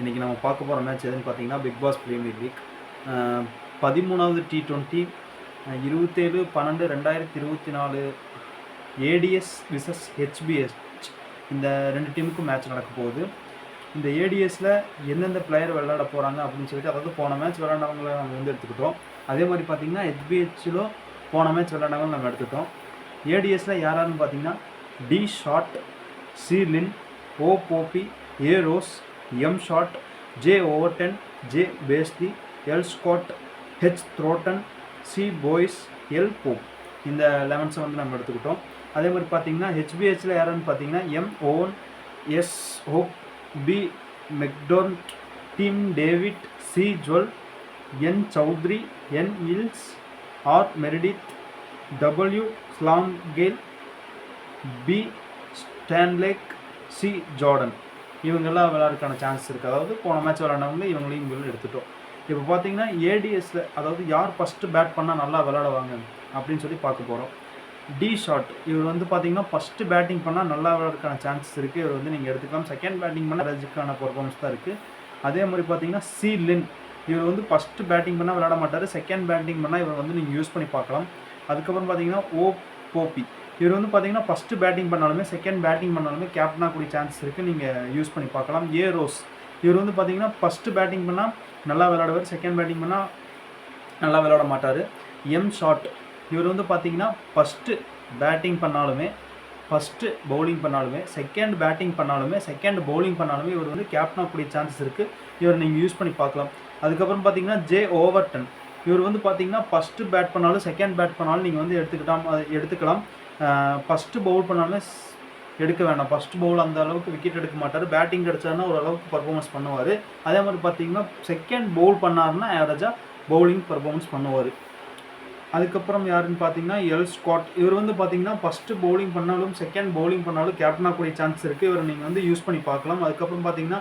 இன்றைக்கி நம்ம பார்க்க போகிற மேட்ச் எதுன்னு பார்த்தீங்கன்னா பிக் பாஸ் பிரீமியர் லீக் பதிமூணாவது டி ட்வெண்ட்டி இருபத்தேழு பன்னெண்டு ரெண்டாயிரத்தி இருபத்தி நாலு ஏடிஎஸ் விசஸ் ஹெச்பிஎஸ் இந்த ரெண்டு டீமுக்கும் மேட்ச் நடக்க போகுது. இந்த ஏடிஎஸில் எந்தெந்த பிளேயர் விளையாட போகிறாங்க அப்படின்னு சொல்லிட்டு அதாவது போன மேட்ச் விளையாண்டவங்கள நம்ம வந்து எடுத்துக்கிட்டோம். அதே மாதிரி பார்த்தீங்கன்னா ஹெச்பிஹெச்சிலும் போன மேட்ச் விளையாண்டவங்க நம்ம எடுத்துக்கிட்டோம். ஏடிஎஸில் யாராருன்னு பார்த்தீங்கன்னா D Short C Lynn O Pope A Ross M Short J Overton J Bazley L Scott H Thornton C Boyce L Pope இந்த லெவன்ஸை வந்து நம்ம எடுத்துக்கிட்டோம். அதே மாதிரி பார்த்தீங்கன்னா ஹெச்பிஹெச்சில் யாருன்னு பார்த்தீங்கன்னா M Owen S Hope B McDermott Tim David C Jewell N Chaudhary N Ellis R Meredith W Salamkheil B Stanlake C Jordan இவங்கெல்லாம் விளாட்றதுக்கான சான்ஸ் இருக்குது அதாவது போன மேட்ச் விளாண்டவங்களே இவங்களையும் இவங்களும் எடுத்துட்டோம். இப்போ பார்த்தீங்கன்னா ஏடிஎஸ்ல அதாவது யார் ஃபஸ்ட்டு பேட் பண்ணால் நல்லா விளாடுவாங்க அப்படின்னு சொல்லி பார்க்க போகிறோம் டி ஷாட் இவர் வந்து பார்த்தீங்கன்னா ஃபஸ்ட்டு பேட்டிங் பண்ணால் நல்லா விளாட்றதுக்கான சான்சஸ் இருக்குது இவர் வந்து நீங்கள் எடுத்துக்கலாம் செகண்ட் பேட்டிங் பண்ணால் ரஜிக்கான பர்ஃபார்மன்ஸ் தான் இருக்குது அதே மாதிரி பார்த்தீங்கன்னா சி லின் இவர் வந்து ஃபஸ்ட்டு பேட்டிங் பண்ணால் விளாட மாட்டார். செகண்ட் பேட்டிங் பண்ணால் இவர் வந்து நீங்கள் யூஸ் பண்ணி பார்க்கலாம். அதுக்கப்புறம் பார்த்தீங்கன்னா ஓ போபி இவர் வந்து பார்த்தீங்கன்னா ஃபஸ்ட்டு பேட்டிங் பண்ணாலுமே செகண்ட் பேட்டிங் பண்ணாலுமே கேப்டனாக கூடிய சான்ஸ் இருக்குது நீங்கள் யூஸ் பண்ணி பார்க்கலாம். A Ross. இவர் வந்து பார்த்தீங்கன்னா ஃபஸ்ட்டு பேட்டிங் பண்ணால் நல்லா விளாடுவார் செகண்ட் பேட்டிங் பண்ணால் நல்லா விளாட மாட்டார். எம் ஷாட் இவர் வந்து பார்த்தீங்கன்னா ஃபஸ்ட்டு பேட்டிங் பண்ணாலுமே ஃபஸ்ட்டு பவுலிங் பண்ணாலுமே செகண்ட் பேட்டிங் பண்ணாலுமே செகண்ட் பவுலிங் பண்ணாலுமே இவர் வந்து கேப்டனாக கூடிய சான்சஸ் இருக்குது இவர் நீங்கள் யூஸ் பண்ணி பார்க்கலாம். அதுக்கப்புறம் பார்த்தீங்கன்னா ஜே ஓவர்டன் இவர் வந்து பார்த்தீங்கன்னா ஃபஸ்ட்டு பேட் பண்ணாலும் செகண்ட் பேட் பண்ணாலும் நீங்கள் வந்து எடுத்துக்கிட்டாம் எடுத்துக்கலாம். ஃபஸ்ட்டு பவுல் பண்ணாலுமே எடுக்க வேண்டாம் ஃபஸ்ட் பவுல் அந்த அளவுக்கு விக்கெட் எடுக்க மாட்டார். பேட்டிங் கிடச்சாருன்னா ஓரளவுக்கு பர்ஃபார்மன்ஸ் பண்ணுவார். அதே மாதிரி பார்த்தீங்கன்னா செகண்ட் பவுல் பண்ணாருன்னா ஆவரேஜாக பவுலிங் பர்ஃபார்மன்ஸ் பண்ணுவார். அதுக்கப்புறம் யாருன்னு பார்த்தீங்கன்னா எல் ஸ்காட் இவர் வந்து பார்த்தீங்கன்னா ஃபஸ்ட்டு பவுலிங் பண்ணாலும் செகண்ட் பவுலிங் பண்ணாலும் கேப்டனாக கூடிய சான்ஸ் இருக்குது இவர் நீங்கள் வந்து யூஸ் பண்ணி பார்க்கலாம். அதுக்கப்புறம் பார்த்தீங்கன்னா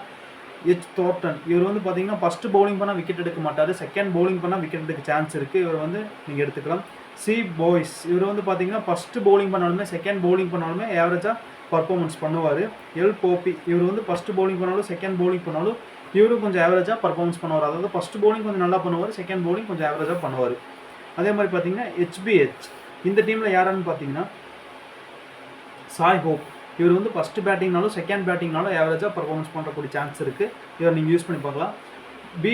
எச் தோட்டன் இவர் வந்து பார்த்தீங்கன்னா ஃபஸ்ட்டு பவுலிங் பண்ணால் விக்கெட் எடுக்க மாட்டார். செகண்ட் பவுலிங் பண்ணால் விக்கெட் எடுக்க சான்ஸ் இருக்குது இவர் வந்து நீங்கள் எடுத்துக்கலாம். சி பாய்ஸ் இவர் வந்து பார்த்தீங்கன்னா ஃபஸ்ட்டு பவுலிங் பண்ணாலுமே செகண்ட் பவுலிங் பண்ணாலுமே ஏவரேஜாக பர்ஃபார்மன்ஸ் பண்ணுவார். எல் போபி இவர் வந்து ஃபஸ்ட்டு பவுலிங் பண்ணாலும் செகண்ட் பவுலிங் பண்ணாலும் இவரும் கொஞ்சம் ஆவரேஜாக பர்ஃபார்மன்ஸ் பண்ணுவார். அதாவது ஃபஸ்ட்டு பவுலிங் கொஞ்சம் நல்லா பண்ணுவார் செகண்ட் பவுலிங் கொஞ்சம் ஆவரேஜாக பண்ணுவார். அதே மாதிரி பார்த்தீங்கன்னா ஹெச்பிஹெச் இந்த டீமில் யாருன்னு பார்த்தீங்கன்னா சாய் ஹோப் இவர் வந்து ஃபஸ்ட்டு பேட்டிங்னாலும் செகண்ட் பேட்டிங்னாலும் ஆவரேஜாக பர்ஃபார்மன்ஸ் பண்ணுறக்கூடிய சான்ஸ் இருக்குது இவர் நீங்கள் யூஸ் பண்ணி பார்க்கலாம். பி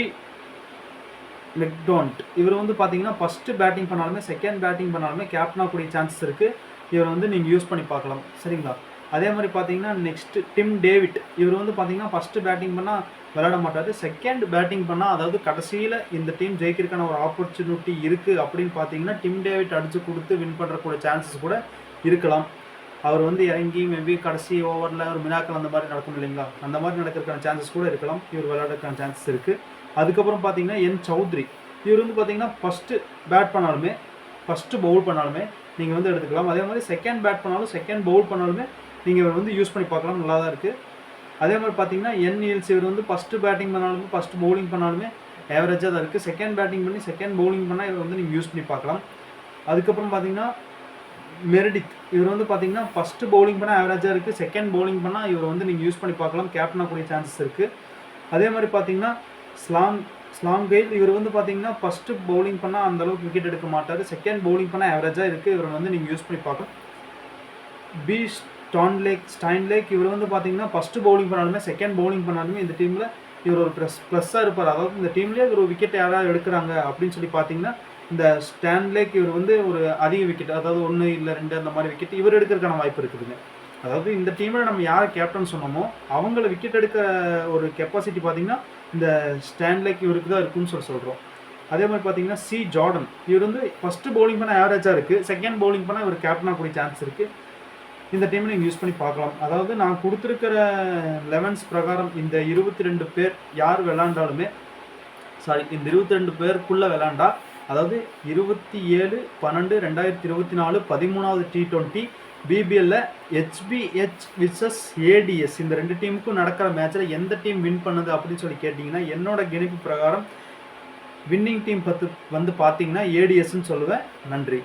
மெக்டோன்ட் இவர் வந்து பார்த்தீங்கன்னா ஃபஸ்ட்டு பேட்டிங் பண்ணாலுமே செகண்ட் பேட்டிங் பண்ணாலுமே கேப்டனாக கூடிய சான்சஸ் இருக்குது இவர் வந்து நீங்கள் யூஸ் பண்ணி பார்க்கலாம். சரிங்களா? அதே மாதிரி பார்த்தீங்கன்னா நெக்ஸ்ட் டிம் டேவிட் இவர் வந்து பார்த்தீங்கன்னா ஃபஸ்ட்டு பேட்டிங் பண்ணால் விளையாட மாட்டார். செகண்ட் பேட்டிங் பண்ணால் அதாவது கடைசியில் இந்த டீம் ஜெயிக்கிறதுக்கான ஒரு ஆப்பர்ச்சுனிட்டி இருக்குது அப்படின்னு பார்த்தீங்கன்னா டிம் டேவிட் அடித்து கொடுத்து வின் பண்ணுறக்கூடிய சான்சஸ் கூட இருக்கலாம். அவர் வந்து இறங்கி மேபி கடைசி ஓவரில் ஒரு மினாக்கள் அந்த மாதிரி நடக்கும் இல்லைங்களா? அந்த மாதிரி நடக்கிறதுக்கான சான்சஸ் கூட இருக்கலாம். இவர் விளையாடுறதுக்கான சான்சஸ் இருக்குது அதுக்கப்புறம் பார்த்தீங்கன்னா என் சௌத்ரி. இவர் வந்து பார்த்தீங்கன்னா ஃபஸ்ட்டு பேட் பண்ணாலுமே ஃபஸ்ட்டு பவுல் பண்ணாலுமே நீங்கள் வந்து எடுத்துக்கலாம். அதே மாதிரி செகண்ட் பேட் பண்ணாலும் செகண்ட் பவுல் பண்ணாலுமே நீங்கள் இவர் வந்து யூஸ் பண்ணி பார்க்கலாம். நல்லா தான் இருக்குது அதே மாதிரி பார்த்தீங்கன்னா என் இஎல்சி இவர் வந்து ஃபஸ்ட்டு பேட்டிங் பண்ணாலுமே ஃபஸ்ட்டு பவுலிங் பண்ணாலுமே ஆவரேஜாக தான் இருக்குது செகண்ட் பேட்டிங் பண்ணி செகண்ட் பவுலிங் பண்ணால் இவர் வந்து நீங்கள் யூஸ் பண்ணி பார்க்கலாம். அதுக்கப்புறம் பார்த்தீங்கன்னா மெரிடித் இவர் வந்து பார்த்தீங்கன்னா ஃபஸ்ட்டு பவுலிங் பண்ணால் ஆவரேஜாக இருக்குது செகண்ட் பவுலிங் பண்ணால் இவர் வந்து நீங்கள் யூஸ் பண்ணி பார்க்கலாம். கேப்டனாக கூடிய சான்சஸ் இருக்குது அதே மாதிரி பார்த்தீங்கன்னா ஸ்லாம் ஸ்லாம் கெயில் இவர் வந்து பார்த்தீங்கன்னா ஃபஸ்ட்டு பவுலிங் பண்ணால் அந்த அளவுக்கு விக்கெட் எடுக்க மாட்டார். செகண்ட் பவுலிங் பண்ணால் ஆவரேஜாக இருக்குது இவர் வந்து நீங்கள் யூஸ் பண்ணி பார்க்கலாம். பி ஸ்டான்லேக் ஸ்டைன்லேக் இவர் வந்து பார்த்தீங்கன்னா ஃபஸ்ட்டு பவுலிங் பண்ணாலுமே செகண்ட் பவுலிங் பண்ணாலுமே இந்த டீமில் இவர் ஒரு ப்ளஸ் ப்ளஸ்ஸாக இருப்பார். அதாவது இந்த டீம்லேயே இவர் விக்கெட் யாராவது எடுக்கிறாங்க அப்படின்னு சொல்லி பார்த்தீங்கன்னா இந்த ஸ்டான்லேக் இவர் வந்து ஒரு அதிக விக்கெட் அதாவது ஒன்று இல்லை ரெண்டு அந்த மாதிரி விக்கெட் இவர் எடுக்கிறதுக்கான வாய்ப்பு இருக்குதுங்க. அதாவது இந்த டீமில் நம்ம யாரை கேப்டன் சொன்னோமோ அவங்கள விக்கெட் எடுக்க ஒரு கெப்பாசிட்டி பார்த்தீங்கன்னா இந்த ஸ்டான்லேக் இவருக்கு தான் இருக்குன்னு சொல்லி சொல்கிறோம் அதே மாதிரி பார்த்தீங்கன்னா சி ஜார்டன் இவர் வந்து ஃபஸ்ட்டு பவுலிங் பண்ண ஆவரேஜாக இருக்குது செகண்ட் பவுலிங் பண்ணால் இவர் கேப்டனாக கூடிய சான்ஸ் இருக்குது இந்த டைமில் நீங்கள் யூஸ் பண்ணி பார்க்கலாம். அதாவது நான் கொடுத்துருக்கிற லெவன்ஸ் பிரகாரம் இந்த இருபத்தி ரெண்டு பேர் யார் விளாண்டாலுமே சாரி இந்த இருபத்தி ரெண்டு பேருக்குள்ளே விளாண்டா அதாவது இருபத்தி ஏழு பன்னெண்டு ரெண்டாயிரத்தி இருபத்தி நாலு பதிமூணாவது டி டுவெண்ட்டி பிபிஎல்ல ஹெச்பிஹெச் விசஸ் ஏடிஎஸ் இந்த ரெண்டு டீமுக்கும் நடக்கிற மேட்ச்சில் எந்த டீம் வின் பண்ணுது அப்படின்னு சொல்லி கேட்டிங்கன்னா என்னோட கணிப்பு பிரகாரம் வின்னிங் டீம் பத்து வந்து பார்த்தீங்கன்னா ஏடிஎஸ்ன்னு சொல்லுவேன். நன்றி.